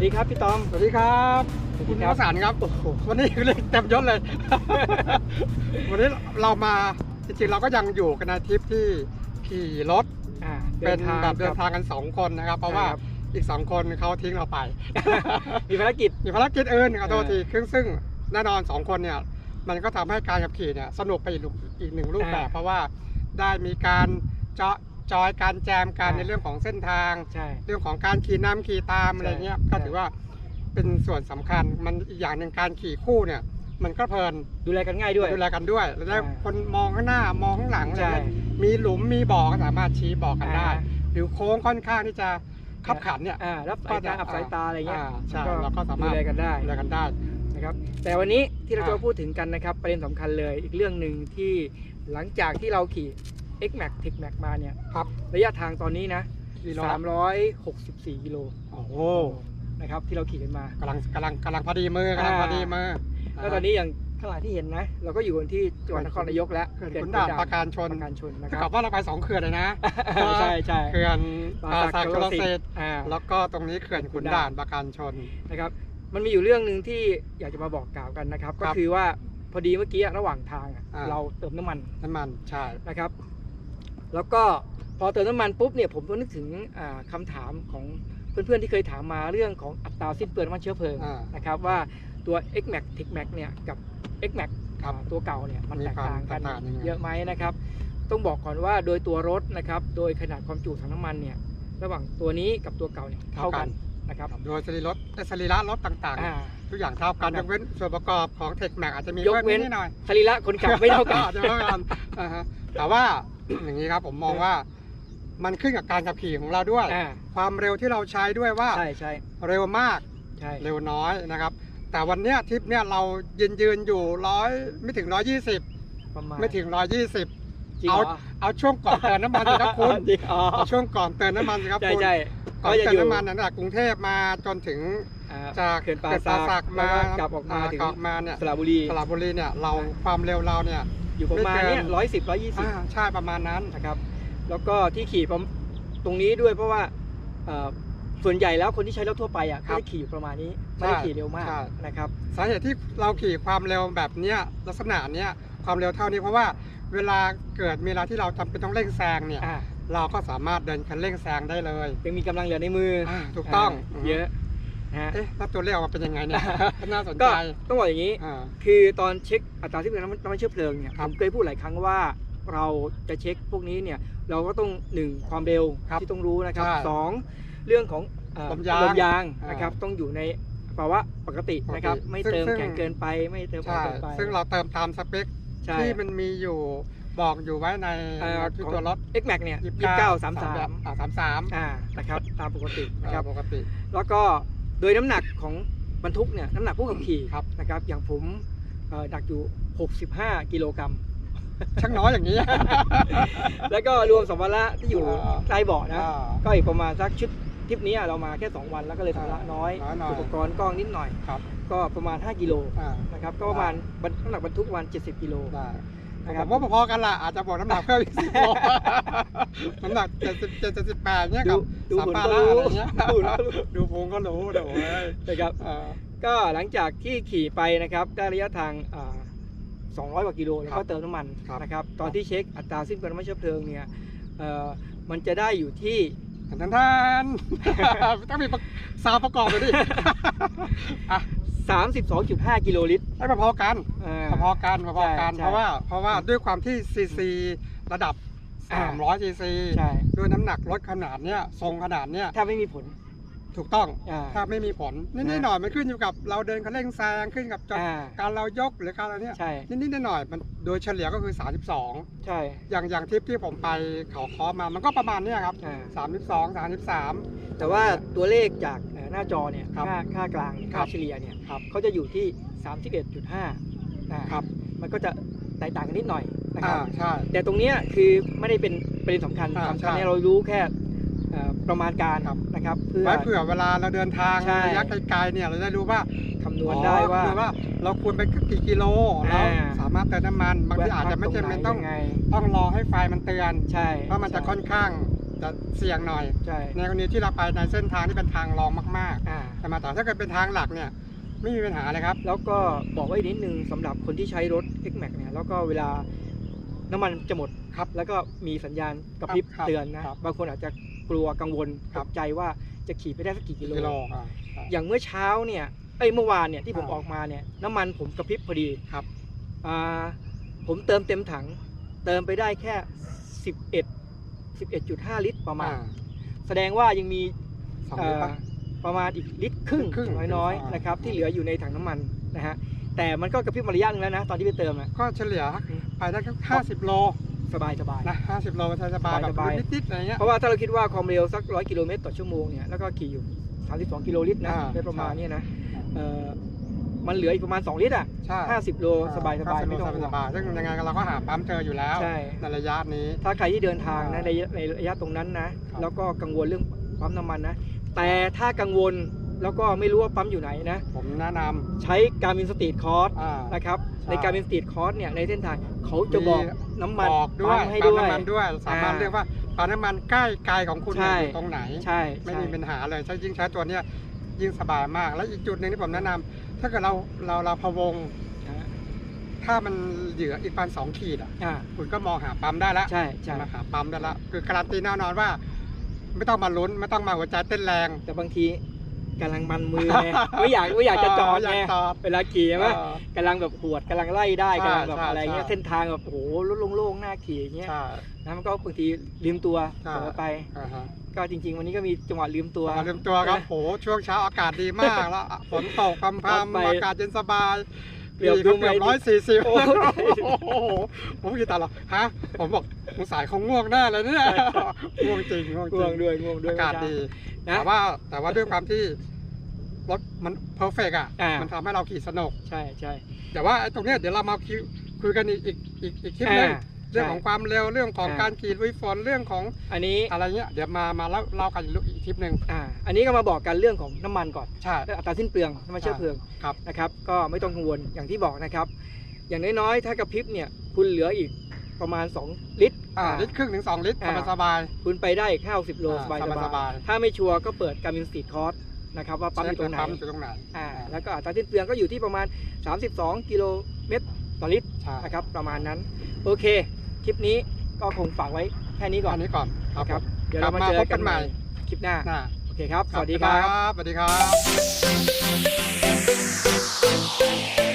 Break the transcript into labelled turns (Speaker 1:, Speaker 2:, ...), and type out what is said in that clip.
Speaker 1: สดีครับพี่ตอม
Speaker 2: สวัสดีครับ
Speaker 1: สวัสดี
Speaker 2: คุณ
Speaker 1: ครับ
Speaker 2: วสานครับโอ้โหวันนี้เรียกเต็มยศเลย วันนี้เรามาจริงๆเราก็ยังอยู่กันในทริปที่ขี่รถ
Speaker 1: อ่า
Speaker 2: เป็นแบบเดิน
Speaker 1: กับ
Speaker 2: ทางกันสองคนนะครับ เพราะว่า
Speaker 1: ครับ
Speaker 2: อีกสองคนเขาทิ้งเราไป
Speaker 1: มีภารกิจ
Speaker 2: มีภารกิจอื่นขอโทษ
Speaker 1: เออ
Speaker 2: ทีซึ่งซึ่งแน่นอนสองคนเนี่ย มันก็ทำให้การขับขี่เนี่ยสนุกไปอีกรูปอีกหนึ่งรูปแบบ
Speaker 1: อ่า
Speaker 2: เพราะว่าได้มีการเจาะ จอยการแจมกัน
Speaker 1: อ่า
Speaker 2: ในเรื่องของเส้นทาง
Speaker 1: ใช่
Speaker 2: เรื่องของการขี่น้ำขี่ตามอะไรเงี้ย
Speaker 1: ใช่
Speaker 2: ก็ถือว่าเป็นส่วนสำคัญมันอีกอย่างหนึ่งการขี่คู่เนี่ย มันก็เพลิน
Speaker 1: ดูแลกันง่ายด้วย
Speaker 2: ดูแลกันด้วย แล้วได้
Speaker 1: อ่า
Speaker 2: คนมองข้างหน้ามองข้างหลังอะไร
Speaker 1: ใช่
Speaker 2: เงี้ยมีหลุมมีบ่อก็สามารถชี้บอกกันได้
Speaker 1: อ่า
Speaker 2: หรือโค้งค่อนข้างที่จะขับขันเนี่ย
Speaker 1: อ่ารับสายตาอับสายตาอะไรเงี้ย
Speaker 2: อ่าใช่เราก็สามารถ
Speaker 1: ดูแลกันได้
Speaker 2: ดูแลกันได้
Speaker 1: นะครับแต่วันนี้ที่เราจะ
Speaker 2: อ่า
Speaker 1: มาพูดถึงกันนะครับประเด็นสำคัญเลยอีกเรื่องหนึ่งที่หลังจากที่เราขี่ X Max Tech Max มาเนี่ย
Speaker 2: ครับ
Speaker 1: ระยะทางตอนนี้นะ
Speaker 2: กิโลละ
Speaker 1: 364กิโล
Speaker 2: โอ้โห
Speaker 1: นะครับที่เราขี่กันมา
Speaker 2: กำลังกำลังกำลังพอดีมือกำลัง
Speaker 1: อ่า
Speaker 2: พอดีมือ
Speaker 1: แล้วตอนนี้อย่างข้างหลังที่เห็นนะ เราก็อยู่กันที่จังหวัดนครนายกแล้ว
Speaker 2: เขื่อนขุนด่านปราการชน
Speaker 1: ประการชนนะค
Speaker 2: เท่า
Speaker 1: รั
Speaker 2: กับบว่าเราไปสองเขื่อนเลยนะ
Speaker 1: ใช่ใช่
Speaker 2: เขื่อน
Speaker 1: ป่า
Speaker 2: ป่า
Speaker 1: สั
Speaker 2: สั
Speaker 1: ก
Speaker 2: ก
Speaker 1: ช
Speaker 2: ช
Speaker 1: ล
Speaker 2: ล
Speaker 1: สิ
Speaker 2: สิ
Speaker 1: ท
Speaker 2: ท
Speaker 1: ธิ์
Speaker 2: ธิ์
Speaker 1: อ่า
Speaker 2: แล้วก็ตรงนี้เขื่อนขุนด่านปราการชน
Speaker 1: นะครับมันมีอยู่เรื่องหนึ่งที่อยากจะมาบอกกล่าวกันนะครับ
Speaker 2: ค
Speaker 1: ก็
Speaker 2: รับ
Speaker 1: คือว่าพอดีเมื่อกี้ระหว่างทางอะ
Speaker 2: อ่า
Speaker 1: เราเติมน้ำมัน
Speaker 2: น้ำมันใช่
Speaker 1: นะครับ แล้วก็พอเติมน้ำมันปุ๊บเนี่ยผมก็นึกถึงอ่าคำาถามของเพื่อนๆที่เคยถามมาเรื่องของอัตราสิ้นเปลืองน้ำมันเชื้อเพลิง
Speaker 2: อ่า
Speaker 1: นะครับว่าตัว X Max Tech Max เนี่ยกับ X Max
Speaker 2: ครับ
Speaker 1: อ่าตัวเก่าเนี่ยมัน
Speaker 2: มี
Speaker 1: แตกต่างกัน
Speaker 2: ความแตกต่างยังไง
Speaker 1: เยอะไหมนะครับ ต้องบอกก่อนว่าโดยตัวรถนะครับโดยขนาดความจุถังน้ำมันเนี่ยระหว่างตัวนี้กับตัวเก่าเนี่ยเท่ากันนะครับ
Speaker 2: โดยสรีรถเอ่อสรีระรถต่าง
Speaker 1: อ่า
Speaker 2: ๆทุกอย่างเท่ากัน
Speaker 1: ครั
Speaker 2: ย
Speaker 1: บ
Speaker 2: กเว้นส่วนประกอบของเทคแม็กอาจจะมี
Speaker 1: ยกเว้น
Speaker 2: นิดหน่อย
Speaker 1: สรีระคนขับไม่เท่ากัน
Speaker 2: อาจจะไม่เท่ากันอ่าฮะแต่ว่า อย่างนี้ครับผมมองว่ามันขึ้นกับการขับขี่ของเราด้วย
Speaker 1: อ่า
Speaker 2: ความเร็วที่เราใช้ด้วยว่า
Speaker 1: ใช่ใช่
Speaker 2: เร็วมาก
Speaker 1: ใช่
Speaker 2: เร็วน้อยนะครับ แต่วันเนี้ยทริปเนี้ยเรายืนยืนอยู่ร้อยไม่ถึงร้อยยี่สิบ
Speaker 1: ประมาณ
Speaker 2: ไม่ถึงร้อยยี่สิบ
Speaker 1: จริง
Speaker 2: เอา
Speaker 1: เหรอ
Speaker 2: เอาช่วงก่อนเติมน้ำมันสิครับคุณ
Speaker 1: จริงอ๋อ
Speaker 2: เอาช่วงก่อนเติมน้ำมันสิครับ
Speaker 1: ใช่
Speaker 2: คุณ
Speaker 1: ใช่
Speaker 2: ก่อน
Speaker 1: ก็จะ
Speaker 2: เติ
Speaker 1: อ
Speaker 2: ม
Speaker 1: ยู่
Speaker 2: น้ำมันนั้นจากกรุงเทพมาจนถึง
Speaker 1: อ่า
Speaker 2: จาก
Speaker 1: เขื่อนป่า
Speaker 2: เขื่อนป่า
Speaker 1: สั
Speaker 2: สั
Speaker 1: ก
Speaker 2: ก
Speaker 1: แล้ว
Speaker 2: มา
Speaker 1: ก็กลับออกมาถึง
Speaker 2: กลับมาเนี่ย
Speaker 1: สระบุรี
Speaker 2: สระบุรีเนี่ยเราความเร็วเราเนี่ย
Speaker 1: อยู่ประมาณ
Speaker 2: ไม่เกิน
Speaker 1: เนี้ยร้อยสิบร้อยยี่สิบ
Speaker 2: อ่าใช่ประมาณนั้น
Speaker 1: นะครับ แล้วก็ที่ขี่ประมตรงนี้ด้วยเพราะว่าเอ่อส่วนใหญ่แล้วคนที่ใช้รถทั่วไปอะ
Speaker 2: ครั
Speaker 1: ก็
Speaker 2: บ
Speaker 1: จะขี่อยู่ประมาณนี้ไม่ได้
Speaker 2: ใช่
Speaker 1: ขี่เร็วมาก
Speaker 2: ใช่
Speaker 1: นะครับ
Speaker 2: สาเหตุที่เราขี่ความเร็วแบบเนี้ยลักษณะเนี้ยความเร็วเท่านี้เพราะว่าเวลาเกิดมีเวลาที่เราจำเป็นต้องเร่งแซงเนี่ย
Speaker 1: อ่า
Speaker 2: เราก็สามารถเดินคันเร่งแซงได้เลย
Speaker 1: ยังมีกำลังเหลือในมืออา
Speaker 2: ถูกต้องา
Speaker 1: เยอะนะ ฮะ
Speaker 2: เอ๊ะแล้วตัวเลขออกมาเป็นยังไงเนี่ย น่าสน
Speaker 1: ก็
Speaker 2: ใจ
Speaker 1: ต้องบอกอย่างนี้
Speaker 2: อ่า
Speaker 1: คือตอนเช็คอัตราที่เป็นน้ำมันน้ำมันเชื้อเพลิงเนี่ย
Speaker 2: ครั
Speaker 1: ผ
Speaker 2: บ
Speaker 1: มเคยพูดหลายครั้งว่าเราจะเช็คพวกนี้เนี่ยเราก็ต้องหนึ่งความเร็ว
Speaker 2: ครับ
Speaker 1: ที่ต้องรู้นะครับ
Speaker 2: ใช่
Speaker 1: สองเรื่องของเอ่อ
Speaker 2: ลมยาง
Speaker 1: ลมยาง
Speaker 2: อ่าน
Speaker 1: นะครับต้องอยู่ในภาวะปกตินะครับ
Speaker 2: ปกติ
Speaker 1: ไม่
Speaker 2: ซึ่ง
Speaker 1: เติม
Speaker 2: ซึ่ง
Speaker 1: แข็งเกินไปไม่เติมอ่อน
Speaker 2: ใช่
Speaker 1: เกินไป
Speaker 2: ซึ่งเราเติมตามสเปค
Speaker 1: ใช่
Speaker 2: ที่มันมีอยู่บอกอยู่ไว้ใน
Speaker 1: เอ่อ
Speaker 2: ที่
Speaker 1: ของ
Speaker 2: ตัวรถ
Speaker 1: X Max เนี่ย
Speaker 2: ยี่
Speaker 1: ยี่สิบเก้าสามสาม
Speaker 2: อ่าสามสาม
Speaker 1: อ่านะครับตามปกตินะครับ
Speaker 2: ปกติ
Speaker 1: แล้วก็ โดยน้ำหนักของบรรทุกเนี่ยน้ำหนักผู้ขับขี่
Speaker 2: ครับ
Speaker 1: นะครับอย่างผมเอ่อหนักอยู่ 65 กิโลกรัม
Speaker 2: ช่างน้อยอย่างนี้
Speaker 1: แล้วก็รวมสัมภาระที่อยู่
Speaker 2: อ่า
Speaker 1: ใต้เบาะนะ
Speaker 2: อ่า
Speaker 1: ก็อีกประมาณสักชุดทริปนี้เรามาแค่ 2 วันแล้วก็เลยสัมภาระน้อย
Speaker 2: น้อยหน่อย
Speaker 1: อุปกรณ์กล้องนิดหน่อย
Speaker 2: ครับ
Speaker 1: ก็ประมาณ 5 กิโล
Speaker 2: อ่า
Speaker 1: นะครับก็ประมาณบรรน้ำหนักบรรทุกประมาณ70 กิโล
Speaker 2: ได้
Speaker 1: นะค
Speaker 2: ผ
Speaker 1: รับ
Speaker 2: มว่าพอๆกันล่ะอาจจะบอกน้ำหนักเพิ่มอีกสิบโลน้ำหนักเจ็ดสิบเจ็ดสิบแปดเนี่ย
Speaker 1: ดู
Speaker 2: กับ
Speaker 1: ดู
Speaker 2: สาม
Speaker 1: หุ่น
Speaker 2: ปา
Speaker 1: ก็
Speaker 2: ระ
Speaker 1: รู้
Speaker 2: อะไรเงี้ย
Speaker 1: ดูหุ่นก็รู้
Speaker 2: ดูพุงก็รู้เดี๋ยวเว้ย
Speaker 1: นะครับ
Speaker 2: เออ
Speaker 1: ก็หลังจากที่ขี่ไปนะครับได้ระยะทางอ่า200 กว่ากิโลแล้ว
Speaker 2: ครั
Speaker 1: ก็
Speaker 2: บ
Speaker 1: เติมน้ำมัน
Speaker 2: ครับ
Speaker 1: นะครับตอนที่เช็คอัตราสิ้นเปลืองน้ำมันเชื้อเพลิงเนี่ยเอ่อมันจะได้อยู่ที่
Speaker 2: ทันทันทันต้องมีประซาวประกอบเลยดิอะ
Speaker 1: 32.5 กิโลลิตร
Speaker 2: ให้พอๆกัน
Speaker 1: อ่า
Speaker 2: พอๆกันพอๆกัน
Speaker 1: ใช่
Speaker 2: เพราะว่าเพราะว่าด้วยความที่ซีซีระดับ
Speaker 1: อ่า
Speaker 2: 300ซีซี
Speaker 1: ใช่
Speaker 2: ด้วยน้ำหนักรถขนาดเนี้ยทรงขนาดเนี้ย
Speaker 1: ถ้าไม่มีผล
Speaker 2: ถูกต้อง
Speaker 1: อ่า
Speaker 2: ถ้าไม่มีผลนิด
Speaker 1: นะ
Speaker 2: ๆหน่อยๆมันขึ้นอยู่กับเราเดินคันเร่งแซงขึ้นกับจอด
Speaker 1: อ่า
Speaker 2: การเรายกหรือการอะไรเนี้ย
Speaker 1: ใช่
Speaker 2: นิดๆหน่อยๆมันโดยเฉลี่ยก็คือ 32
Speaker 1: ใช่
Speaker 2: อย่างอย่างทริปที่ผมไปเขาคอมามันก็ประมาณเนี้ยครับ
Speaker 1: อ่า
Speaker 2: 32 33
Speaker 1: แต่ว่าตัวเลขจากเอ่อหน้าจอเนี่ย
Speaker 2: ครับ
Speaker 1: ค่าค่ากลางเนี่ย
Speaker 2: ครั
Speaker 1: ค่า
Speaker 2: บ
Speaker 1: เฉลี่ยเนี่ย
Speaker 2: ครับ
Speaker 1: เขาจะอยู่ที่ 31.5นะครับ มันก็จะแตกต่างกันนิดหน่อยนะค
Speaker 2: อ่า
Speaker 1: รับ
Speaker 2: ใช่
Speaker 1: แต่ตรงเนี้ยคือไม่ได้เป็นประเด็นสำคัญ
Speaker 2: อ่า
Speaker 1: สำคัญ
Speaker 2: ใช่
Speaker 1: เนี่ยเรารู้แค่ เอ่อประมาณการ
Speaker 2: ครับ
Speaker 1: นะครับ เพื่อ
Speaker 2: ไว้เผื่อเวลาเราเดินทาง
Speaker 1: ใช่
Speaker 2: ระยะไกลๆเนี่ยเราจะรู้ว่า
Speaker 1: คำนวณได้ว่า
Speaker 2: อ๋อคือว่าเราควรไปกี่กิโลแล้ว
Speaker 1: อ่า
Speaker 2: สามารถเติมน้ำมันบางทีอาจจะไม่จำเป็นต้อง
Speaker 1: แวะพักรไหนยังไง
Speaker 2: ต้องรอให้ไฟมันเตือน
Speaker 1: ใช่
Speaker 2: เพราะมันจะ
Speaker 1: ใช่
Speaker 2: ค่อนข้างจะเสี่ยงหน่อย
Speaker 1: ใช่
Speaker 2: ในกรณีที่เราไปในเส้นทางที่เป็นทางรองมาก
Speaker 1: อ่า
Speaker 2: ๆ แต่มาแต่ถ้าเกิดเป็นทางหลักเนี่ย ไม่มีปัญหาเลยครับ
Speaker 1: แล้วก็บอกไว้นิดนึงสำหรับคนที่ใช้รถ X Max เนี่ยแล้วก็เวลาน้ำมันจะหมด
Speaker 2: ครับ
Speaker 1: แล้วก็มีสัญญาณกระพริบ
Speaker 2: ครับ
Speaker 1: เตือนนะครับ บางคนอาจจะ กลัวกังวล
Speaker 2: ครั
Speaker 1: ต
Speaker 2: บ
Speaker 1: กใจว่าจะขี่ไปได้สักกี่กิโล
Speaker 2: กิโลอ่า
Speaker 1: อย่างเมื่อเช้าเนี่ย เอ้ยเมื่อวานเนี่ยที่ผม
Speaker 2: อ่า
Speaker 1: ออกมาเนี่ยน้ำมันผมกระพริบพอดี
Speaker 2: ครับ
Speaker 1: อ่าผมเติมเต็มถัง เติมไปได้แค่ 11 11.5 ลิตรประมาณ
Speaker 2: อ่า
Speaker 1: แสดงว่ายังมี
Speaker 2: สองลิตรปะ
Speaker 1: เอ่อประมาณอีกลิตรครึ่ง
Speaker 2: ครึ่ง
Speaker 1: น้อย
Speaker 2: อ่า
Speaker 1: ๆนะครับ
Speaker 2: อ่า
Speaker 1: ที่เหลืออยู่ในถังน้ำมันนะฮะแต่มันก็กระพริบมาระยะหนึงแล้วนะตอนที่ไปเติมอะ
Speaker 2: ก็เฉลี่ยไปได้แค่ห้าสิบโล
Speaker 1: สบายสบาย
Speaker 2: นะห้าสิบโลสบายๆแบบ
Speaker 1: สบายๆ
Speaker 2: นิดๆอะไรเงี้ย
Speaker 1: เพราะว่าถ้าเราคิดว่าความเร็วสักร้อยกิโลเมตรต่อชั่วโมงเนี่ยแล้วก็ขี่อยู่32กิโลลิตรนะ
Speaker 2: อ่า
Speaker 1: ได้ประมาณ
Speaker 2: ใช่
Speaker 1: เนี้นะเอ่อมันเหลืออีกประมาณ 2 ลิตรอะ
Speaker 2: ใช่
Speaker 1: 50โลสบายสบาย
Speaker 2: 50
Speaker 1: ไม่ต้อง
Speaker 2: โล
Speaker 1: ห่วง
Speaker 2: สบายๆซึ่งยังไงเราก็หาปั๊มเจออยู่แล้ว
Speaker 1: ใช่
Speaker 2: ในระยะนี้
Speaker 1: ถ้าใครที่เดินทางนะ
Speaker 2: อ่า
Speaker 1: ในในระยะตรงนั้นนะ
Speaker 2: ครับ
Speaker 1: แล้วก็กังวลเรื่องปั๊มน้ำมันนะ แต่ถ้ากังวล แล้วก็ไม่รู้ว่าปั๊มอยู่ไหนนะ
Speaker 2: ผมแนะน
Speaker 1: ใช้การมินสตรีทคอร์สำ
Speaker 2: อ่า
Speaker 1: นะครับ
Speaker 2: ใช่
Speaker 1: ในการมินสตรีทคอร์สเนี่ยในเส้นทางเขาจะบอก
Speaker 2: มี
Speaker 1: น้ำมัน
Speaker 2: บอกด้วย
Speaker 1: ปั๊มให้
Speaker 2: ปั๊ม
Speaker 1: ด้วย
Speaker 2: น้ำมันด้วย สามารถ
Speaker 1: อ่า
Speaker 2: เรียกว่าปั๊มน้ำมันใกล้ไกลของคุณ
Speaker 1: ใช่
Speaker 2: อยู่ตรงไหน
Speaker 1: ใช่
Speaker 2: ไม่
Speaker 1: ใช่
Speaker 2: มีปัญหาเลยใช้ยิ่งใช้ตัวเนี้ยยิ่งสบายมาก และอีกจุดหนึ่งที่ผมแนะนำถ้าเกิดเราเราเราพะวง
Speaker 1: อ่า
Speaker 2: ถ้ามันเหลืออีกประมาณสองขีดอะ
Speaker 1: อ่า
Speaker 2: คุณก็มองหาปั๊มได้แล้ว
Speaker 1: ใช่ใช่
Speaker 2: มาหาปั๊มได้แล้วคือการันตีแน่นอนว่า ไม่ต้องมาลุ้นไม่ต้องมาหัวใจเต้นแรง
Speaker 1: แต่บางที กำลังมันมือไงไม่อยากไม่อยากจะจอด
Speaker 2: อยา
Speaker 1: ไง
Speaker 2: กจอด
Speaker 1: เวลาขี่ใช่ไหม
Speaker 2: เออกำ
Speaker 1: ลังแบบหวดกำลังไล่ได้
Speaker 2: ใช่
Speaker 1: กำลังแบบ
Speaker 2: ใช่
Speaker 1: อะไรเงี้ย
Speaker 2: ใช่
Speaker 1: เส้นทางแบบโอ้โหรถโล่งๆหน้าขี่อย่างเงี้ย
Speaker 2: ใช่
Speaker 1: นะมันก็บางทีลืมตัว
Speaker 2: ใช่
Speaker 1: เผลอไป
Speaker 2: อ่าฮะ
Speaker 1: ก็จริง ๆ วันนี้ก็มีจังหวะลืมตัว
Speaker 2: อย่าลืมตัวครับ
Speaker 1: นะ
Speaker 2: โหช่วงเช้าอากาศดีมากแล้วฝนตกพรำพ
Speaker 1: รถไปำ
Speaker 2: อากาศเย็นสบาย
Speaker 1: เกือบดู
Speaker 2: เกือบ
Speaker 1: ไม่
Speaker 2: ร้อยสี่สิบ
Speaker 1: โอ้
Speaker 2: โอ้โหผมกี่ตาหรอฮะ ผมบอกสงสัยเขาง่วงแน่เลยเนี่ยง่วงจริงง่วงจ
Speaker 1: ง่วง
Speaker 2: ริง
Speaker 1: ด้วยง่วงด้วย
Speaker 2: อากาศดี
Speaker 1: นะ
Speaker 2: แต่ว่าแต่ว่าด้วยความที่รถมันเพอร์เฟกอะ
Speaker 1: อ่ามั
Speaker 2: มันทำให้เราขี่สนุก
Speaker 1: ใช่ใช่
Speaker 2: แต่ว่าไอ้ตรงเนี้ยเดี๋ยวเรามาคุยคุยกันอีกอีกอีกอีกคลิปหนึง
Speaker 1: อ่า
Speaker 2: เรื่องของความเร็วเรื่องของ
Speaker 1: อ่า
Speaker 2: การขี่ลุยฝนเรื่องของ
Speaker 1: อันนี้
Speaker 2: อะไรเงี้ยเดี๋ยวมามาเล่าเล่ากันอีกคลิปหนึ่ง
Speaker 1: อ่าอันนี้ก็มาบอกกันเรื่องของน้ำมันก่อน
Speaker 2: ใช่
Speaker 1: เรื่องอัตราสิ้นเปลืองน้ำมันเชื้อเพลิง
Speaker 2: ครับ
Speaker 1: นะครับก็ไม่ต้องกังวลอย่างที่บอกนะครับ อย่างน้อยๆถ้ากระพริบเนี่ยคุณเหลืออีกประมาณ 2 ลิตร
Speaker 2: อ่า
Speaker 1: อ่า
Speaker 2: ลิตรครึ่งถึงสองลิตร
Speaker 1: อ่า
Speaker 2: สบาย
Speaker 1: คุณไปได้แค่60โล
Speaker 2: อ่า
Speaker 1: สบาย
Speaker 2: สบายๆ
Speaker 1: ๆถ้าไม่ชัวร์ก็เปิดการมินสตรีทคอร์สนะครับว่า
Speaker 2: ๆ
Speaker 1: ปั๊มอยู่ตรงไหน
Speaker 2: ปั๊มอยู่ตรงไหน
Speaker 1: อ่าแล้วก็อัตราสิ้นเปลืองก็อยู่ที่ประมาณ 32 กิโลเมตรต่อลิตร
Speaker 2: ใช่
Speaker 1: นะครับประมาณนั้น โอเค คลิปนี้ก็คงฝากไว้แค่นี้ก่อน
Speaker 2: อันนี้ก่อนครับ
Speaker 1: นะครับ
Speaker 2: ผม
Speaker 1: เดี๋ยวเรามาก
Speaker 2: ลับมา
Speaker 1: เจอ
Speaker 2: พบกั
Speaker 1: กัน
Speaker 2: น
Speaker 1: ให
Speaker 2: ใหม่
Speaker 1: ม่คลิปหน้า
Speaker 2: น่า
Speaker 1: โอเคครับ สวัสดีค
Speaker 2: บ๊าย
Speaker 1: รับ
Speaker 2: บายสวัสดีครับ